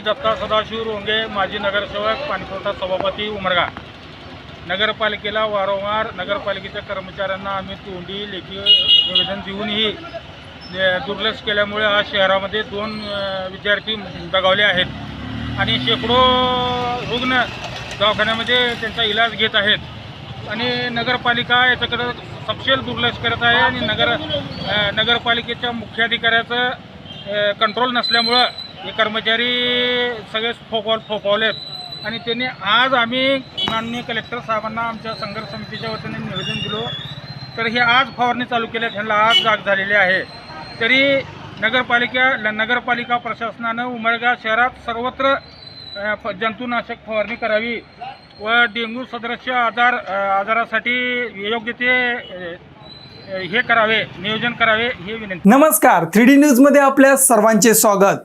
दत्ता सदाशिव रोंगे माजी नगरसेवक पाणीपुरवठा सभापती उमरगा. नगरपालिकेला वारंवार नगरपालिकेच्या कर्मचाऱ्यांना आम्ही तोंडी लेखी निवेदन देऊनही दुर्लक्ष केल्यामुळे आज शहरामध्ये दोन विद्यार्थी दगावले आहेत. आणि शेकडो रुग्ण दवाखान्यामध्ये त्यांचा इलाज घेत आहेत. आणि नगरपालिका याच्याकडं सपशेल दुर्लक्ष करत आहे आणि नगर नगरपालिकेच्या मुख्याधिकाऱ्याचं कंट्रोल नसल्यामुळं हे कर्मचारी सगळे फोपाव फोपावलेत आणि त्यांनी आज आम्ही माननीय कलेक्टर साहेबांना आमच्या संघर्ष समितीच्या वतीने निवेदन दिलो. तर हे आज फवारणी चालू केल्या त्यांना आज जाग झालेली आहे. तरी नगरपालिका नगरपालिका प्रशासनानं उमरगा शहरात सर्वत्र जंतुनाशक फवारणी करावी व डेंग्यू सदृश्य आजार आजारासाठी योग्य ते हे करावे नियोजन करावे हे विनंती. नमस्कार. थ्री डी न्यूजमध्ये आपल्या सर्वांचे स्वागत.